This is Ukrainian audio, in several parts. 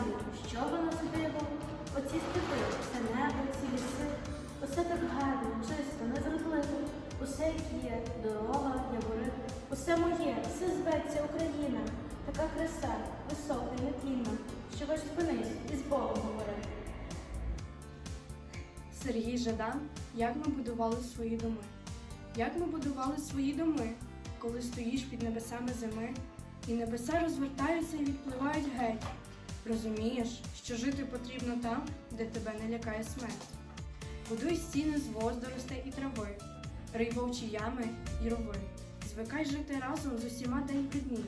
забув, що воно з диво. Оці степи, це небо, ці ліси. Усе так гарно, чисто, незрозливо. Усе як є, дорога, явори. Усе моє, все зветься Україна. Така краса, висока, нетінна, що ваш спинись і з Богом говори. Сергій Жадан, як ми будували свої доми. Як ми будували свої доми, коли стоїш під небесами зими, і небеса розвертаються і відпливають геть. Розумієш, що жити потрібно там, де тебе не лякає смерть. Будуй стіни з воздоростей і трави, рий вовчі ями і рови. Звикай жити разом з усіма день при дні.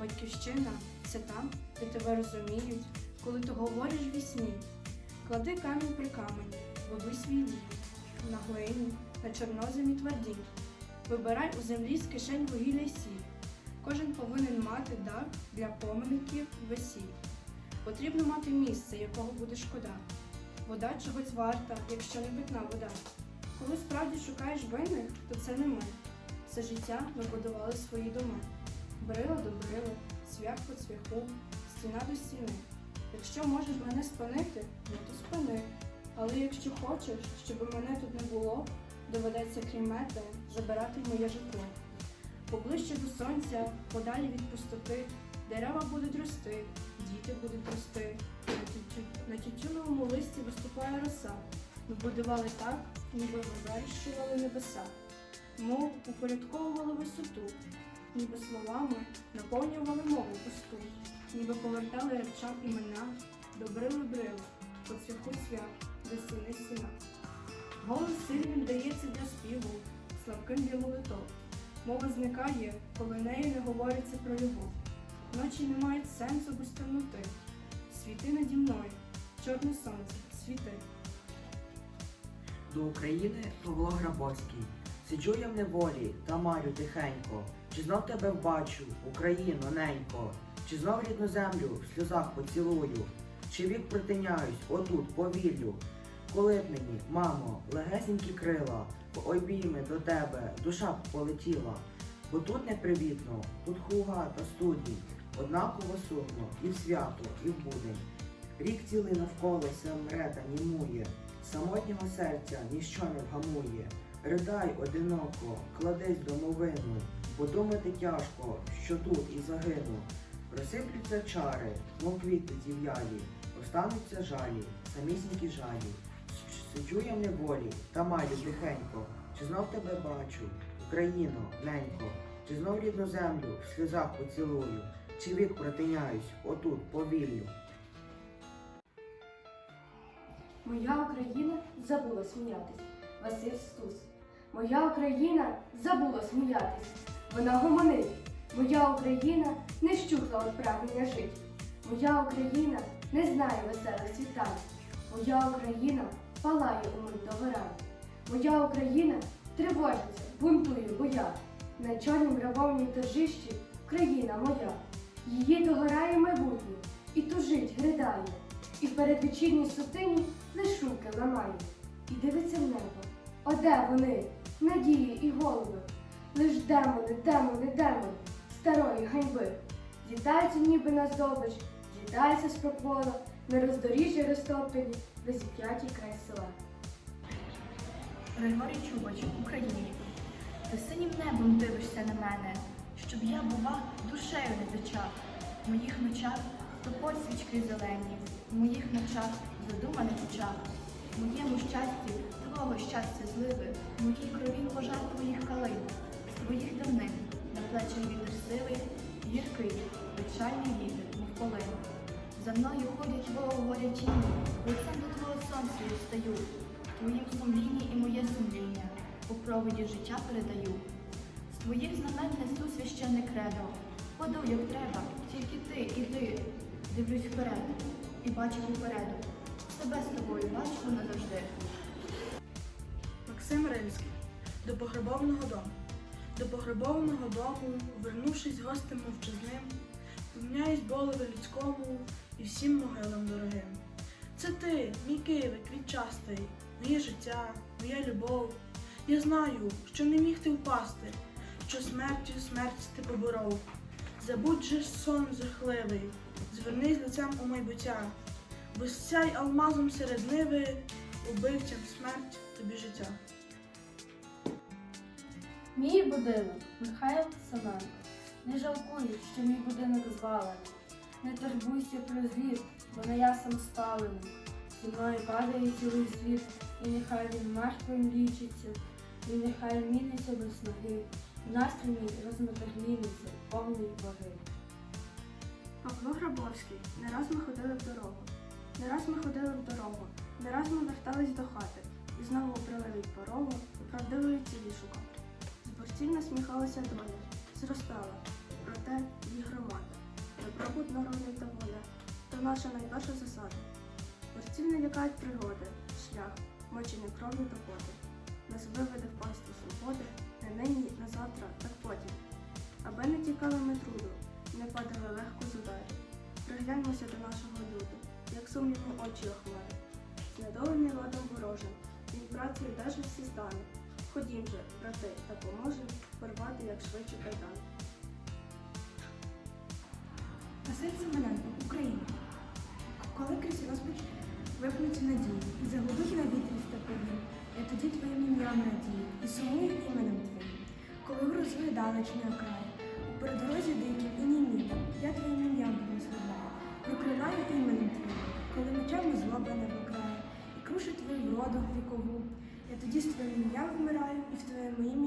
Батьківщина це там, де тебе розуміють, коли ти говориш в сні. Клади камінь при камені, будуй свій дім, на глині, на чорноземі тверді. Вибирай у землі з кишень вугілля сіль. Кожен повинен мати дар для поминків весіль. Потрібно мати місце, якого буде шкода. Вода чогось варта, якщо не питна вода. Коли справді шукаєш винних, то це не ми. Все життя ми будували свої доми. Брила до брили, цвях по цвяху, стіна до стіни. Якщо можеш мене спинити, ну то спини. Але якщо хочеш, щоб мене тут не було, доведеться крім мети забирати моє житло. Поближче до сонця, подалі від пустоти, дерева будуть рости, діти будуть рости. На, тютю- на тютюновому листі виступає роса. Ми будували так, ніби вирощували небеса, мов упорядковували висоту, ніби словами наповнювали мову пусту, ніби повертали речам імена, добрили брили, по цвяху цвях, до стіни стіна. Голос сильним дається для співу, слабким для молитов. Мова зникає, коли нею не говориться про любов. Ночі не мають сенсу без темноти. Світи наді мною, чорне сонце, світи. До України Павло Грабовський. Сиджу я в неволі та марю тихенько. Чи знов тебе вбачу, Україно, ненько? Чи знов рідну землю в сльозах поцілую? Чи вік притиняюсь, отут повіллю? Коли б мені, мамо, легесенькі крила, по обійми до тебе душа б полетіла. Бо тут непривітно, тут хуга та студій, однаково сумно і в свято, і в будень. Рік цілий навколо мре та німує, самотнього серця ніщо не вгамує. Ридай одиноко, кладись домовину, бо думати тяжко, що тут і загину. Розсиплються чари, мов квіти зів'ялі, остануться жалі, самісінькі жалі. Сиджу я в неволі та маю тихенько, чи знов тебе бачу, Україно, ненько, чи знов рідну землю в сльозах поцілую, чи вік протиняюсь, отут повіллю. Моя Україна забула сміятись. Василь Стус. Моя Україна забула сміятись. Вона гомонить. Моя Україна не щухла від прагнення жить. Моя Україна не знає веселих світань. Моя Україна палає у мить догорань. Моя Україна тривожиться, бунтує, боя. На чорнім гробовній торжищі країна моя. Її догорає майбутнє і тужить, гридає. І в передвечірній сутині лиш руки ламає. І дивиться в небо. О, де вони? Надії і голови. Лиш демони, демони, демони старої ганьби. Зітаються ніби на здобич, зітаються з пропола, на роздоріжжя розтоплені, розіп'яті край села. Григорій Чубач, Україні. Ти синім небом дивишся на мене, щоб я, бува, душею не зачав. В моїх ночах то посвічки зелені, в моїх ночах задуманих очах. В моєму щасті твого щастя зливи, в моїй крові пожар твоїх калин, з твоїх давнин на плечах вітер сивий, гіркий, печальний вітер, мов полин. За мною ходять говорять тіні, лицем до твого сонця я встаю. Твоїм сумлінні і моє сумління у проводі життя передаю. Твоїх знамен несу священне кредо. Ходу, як треба, тільки ти іди. Дивлюсь вперед і бачу попереду. Себе з тобою бачу назавжди. Максим Римський до погребованого дому. До погребованого дому, вернувшись гостем мовчазним, вклоняюсь Болеві людському і всім могилам дорогим. Це ти, мій Києве, квітчастий, моє життя, моя любов. Я знаю, що не міг ти впасти, що смертю смерть ти поборов. Забудь же сон жахливий, звернись лицем у майбуття, бо сяй алмазом серед ниви, убивцям смерть тобі життя. Мій будинок Михайло Семенко. Не жалкуй, що мій будинок звалений. Не турбуйся про звіт, бо не я сам спалений. Зі мною падає цілий світ, і нехай він мертвим лічиться, і нехай міниться без ноги. Настрій мій розметагліниться, повний ваги. Павло Грабовський, не раз ми ходили в дорогу. Не раз ми ходили в дорогу, не раз ми вертались до хати, і знову брали від порогу правдивої цілі шукати. Зборців насміхалася доля, зростала, проте її громада. Добробут народний та воля, то наша найперша засада. Борців не лякають пригоди, шлях, мочені кров'ю до поти. Нас виведе в пасту свободи, не нині, не завтра, так потім. Аби не тікали ми труду, не падали легко з ударів. Пригляньмося до нашого люду, як сумнівні очі охмари. Знедолений ладом ворожим, він працею даже всі стане. Ходім же, брати, та поможем порвати як швидше кайдан. Василь Семененко, Україна. Коли крізь розпач випнуться надії, і загудуть на вітрі степові, я тоді твоїм ім'ям радію, і сумую іменем. Коли грозує далечний окрай, у передорозі диким і німім, я твоїм ім'ям благословляю, проклинаю іменем твоїм, коли мечем злоба не викрає, і крушить твою вроду вікову. Я тоді з твоїм ім'ям вмираю, і в твоєму живу.